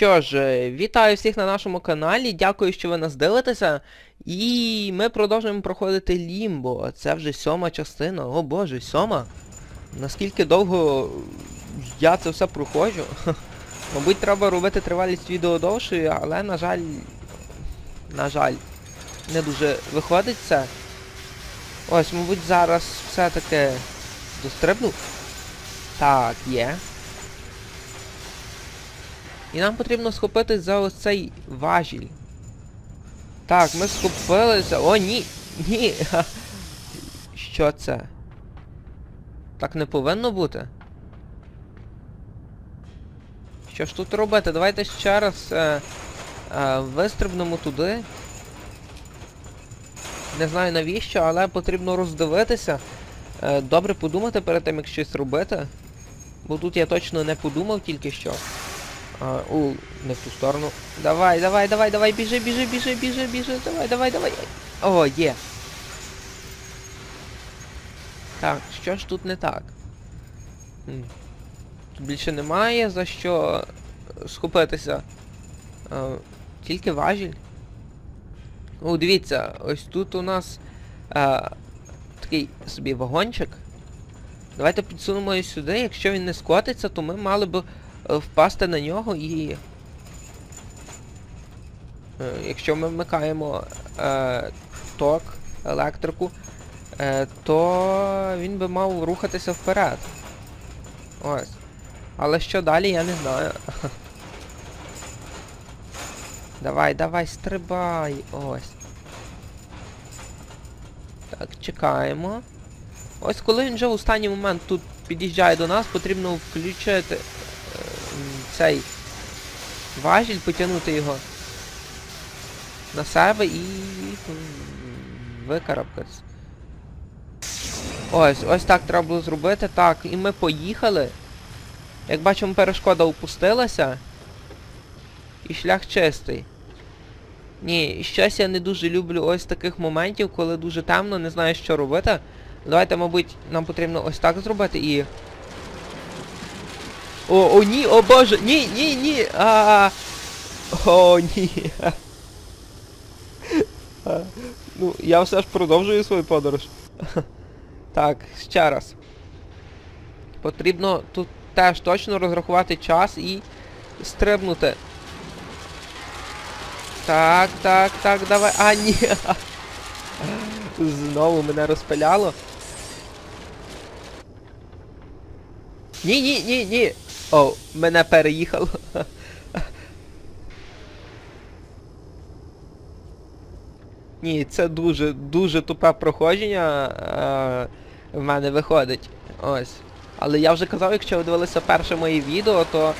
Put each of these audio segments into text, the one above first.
Що ж, е, вітаю всіх на нашому каналі, дякую, що ви нас дивитеся. І ми продовжуємо проходити Лімбо. Це вже сьома частина. О боже, сьома. Наскільки довго я це все проходжу. Мабуть, треба робити тривалість відео довшою, але, на жаль, на жаль, не дуже виходить це. Ось, мабуть, зараз все-таки дострибну. Так, є. І нам потрібно схопитись за ось цей важіль. Так, ми схопилися. О, ні! Ні! Що це? Так не повинно бути. Що ж тут робити? Давайте ще раз е, е, вистрибнемо туди. Не знаю навіщо, але потрібно роздивитися. Е, добре подумати перед тим, як щось робити. Бо тут я точно не подумав тільки що. А, у, не в ту сторону. Давай, давай, давай, давай, біжи, біжи, біжи, біжи, біжи, давай, давай, давай. О, є. Так, що ж тут не так? Тут більше немає за що е, схопитися. А, тільки важіль. О, дивіться, ось тут у нас а, такий собі вагончик. Давайте підсунемо його сюди. Якщо він не скотиться, то ми мали б е, впасти на нього і... Е, Якщо ми вмикаємо е, ток, електрику, е, то він би мав рухатися вперед. Ось. Але що далі, я не знаю. Давай, давай, стрибай. Ось. Так, чекаємо. Ось коли він вже в останній момент тут під'їжджає до нас, потрібно включити е, цей важіль, потягнути його на себе і м, викарабкатись. Ось, ось так треба було зробити. Так, і ми поїхали. Як бачимо, перешкода опустилася. І шлях чистий. Ні, щось я не дуже люблю ось таких моментів, коли дуже темно, не знаю, що робити. Давайте, мабуть, нам потрібно ось так зробити і... О, о, ні, о боже, ні, ні, ні. А, о, ні. Ну, я все ж продовжую свою подорож. Так, ще раз. Потрібно тут теж точно розрахувати час і стрибнути. Так, так, так, давай. А, ні. Знову мене розпиляло. Ні, ні, ні, ні. О, мене переїхало. Ні, це дуже, дуже тупе проходження е, в мене виходить. Ось. Але я вже казав, якщо ви дивилися перше моє відео, то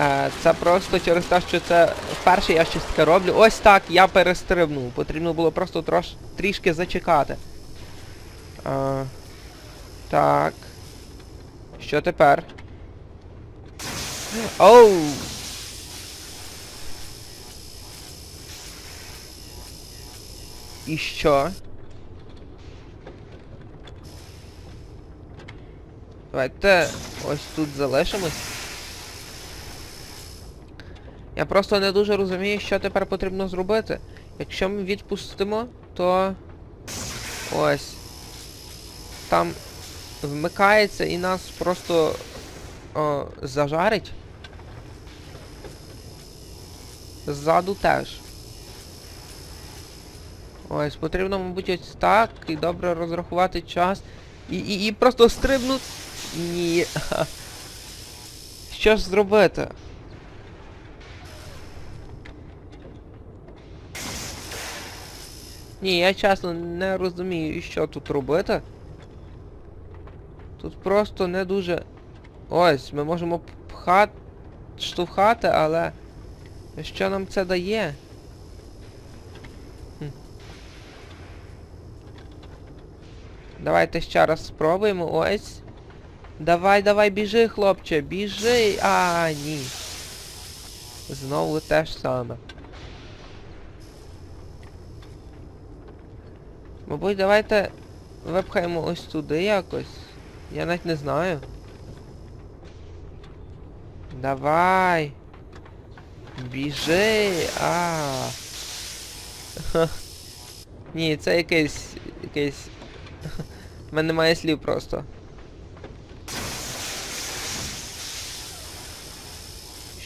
е, це просто через те, що це вперше я щось таке роблю. Ось так, я перестрибнув. Потрібно було просто трош, трішки зачекати. Е, так. Що тепер? Оу! І що? Давайте ось тут залишимось. Я просто не дуже розумію, що тепер потрібно зробити. Якщо ми відпустимо, то... Ось. Там вмикається і нас просто о, зажарить. Ззаду теж. Ось, потрібно, мабуть, ось так і добре розрахувати час. І, і, і просто стрибнути. Ні. Що ж зробити? Ні, я чесно не розумію, що тут робити. Тут просто не дуже... Ось, ми можемо пхати, штовхати, але... Що нам це дає? Хм. Давайте ще раз спробуємо. Ось. Давай, давай, біжи, хлопче, біжи. А, ні. Знову те ж саме. Мабуть, давайте випхаємо ось туди якось. Я навіть не знаю. Давай. Біжи! А. Ні, це якийсь. якийсь. У мене немає слів просто.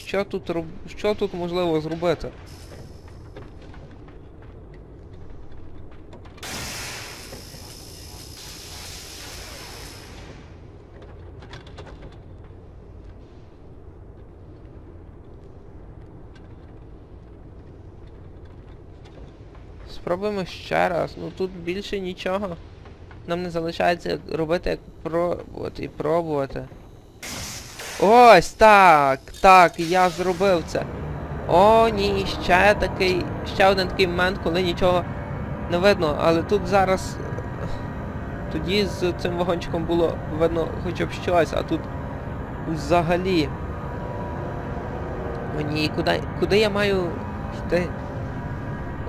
Що тут роб... Що тут можливо зробити? Спробуємо ще раз. Ну тут більше нічого. Нам не залишається робити, як пробувати і пробувати. Ось так! Так, я зробив це. О, ні, ще такий. Ще один такий момент, коли нічого не видно, але тут зараз. Тоді з цим вагончиком було видно хоча б щось, а тут взагалі. О ні, куди, куди я маю йти?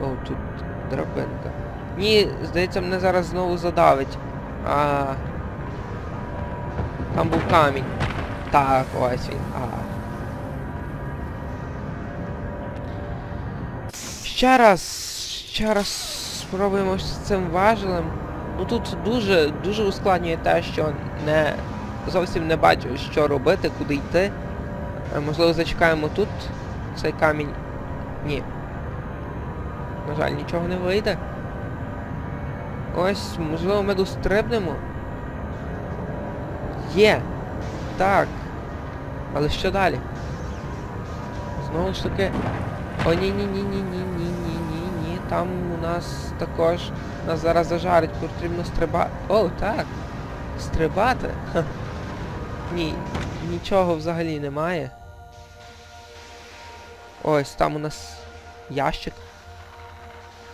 О, тут драбинка. Ні, здається, мене зараз знову задавить. А... Там був камінь. Так, ось він. А. Ще раз. Ще раз спробуємо з цим важелем. Ну тут дуже, дуже ускладнює те, що не зовсім не бачу, що робити, куди йти. Е, Можливо, зачекаємо тут цей камінь. Ні. На жаль, нічого не вийде. Ось, можливо, ми дострибнемо. Є! Так. Але що далі? Знову ж таки... О, ні, ні, ні, ні, ні, ні, ні, ні, ні. Там у нас також... Нас зараз зажарить, потрібно стрибати... О, так! Стрибати? Ха. Ні, нічого взагалі немає. Ось, там у нас ящик.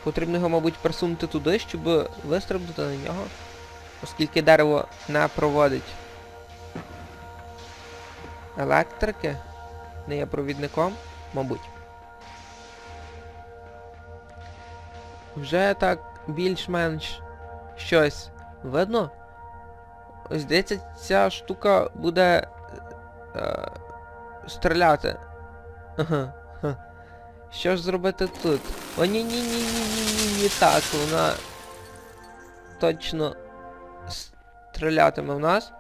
Потрібно його, мабуть, просунути туди, щоб вистрибнути на нього. Оскільки дерево не проводить електрики, не є провідником, мабуть. Вже так більш-менш щось видно. Ось здається, ця штука буде е, стріляти. Ага. Що ж зробити тут? О, ні ні ні ні ні ні ні так, вона точно стрілятиме в нас.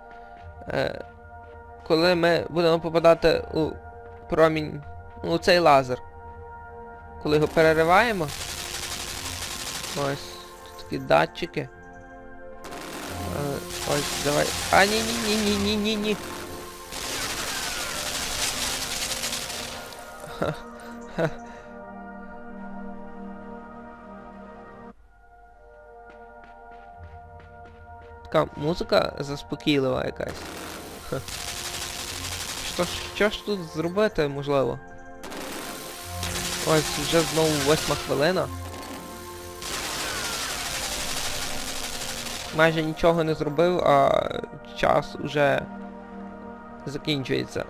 Е, коли ми будемо попадати у промінь, ну, у цей лазер. Коли його перериваємо. Ось, тут такі датчики. Е, ось, давай. А, ні, Така музика заспокійлива якась. Що, ж- що ж тут зробити можливо? Ось вже знову восьма хвилина. Майже нічого не зробив, а час уже закінчується.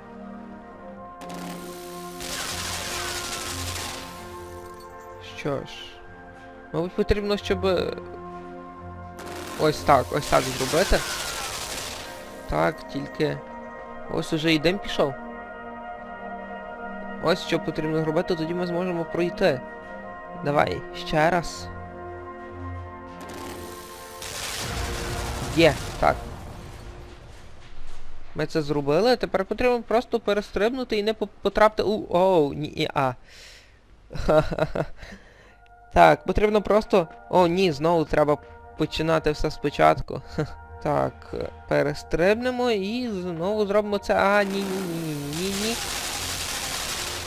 Що ж. Мабуть, потрібно, щоб... Ось так, ось так зробити. Так, тільки... Ось уже і дим пішов. Ось що потрібно зробити, тоді ми зможемо пройти. Давай, ще раз. Є, так. Ми це зробили, тепер потрібно просто перестрибнути і не потрапити у... Оу, ні, і а. Так, потрібно просто... О, ні, знову треба починати все спочатку. Так, перестрибнемо і знову зробимо це. А, ні, ні, ні, ні, ні, ні, ні.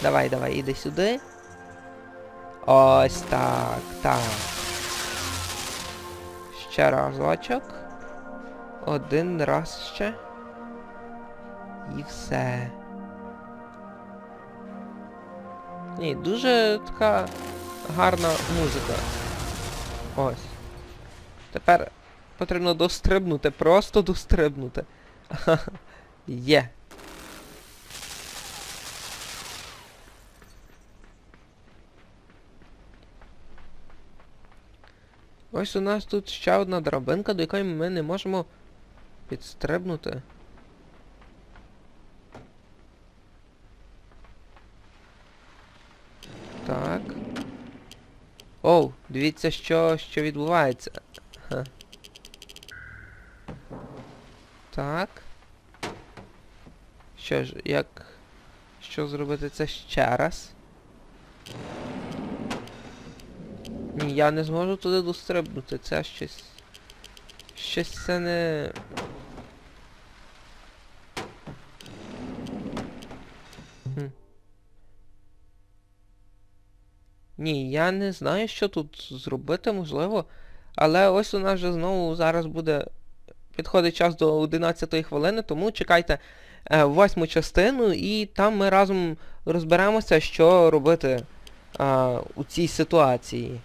Давай, давай, іди сюди. Ось так, так. Ще разочок. Один раз ще. І все. Ні, дуже така гарна музика. Ось. Тепер потрібно дострибнути, просто дострибнути. Є. Ось у нас тут ще одна драбинка, до якої ми не можемо підстрибнути. Так. Оу, дивіться, що що відбувається. Ха. Так. Що ж, як... Що зробити це ще раз? Ні, я не зможу туди дострибнути, це щось... Щось це не... Ні, я не знаю, що тут зробити, можливо. Але ось у нас вже знову зараз буде підходить час до 11 хвилини, тому чекайте е, восьму частину і там ми разом розберемося, що робити е, у цій ситуації.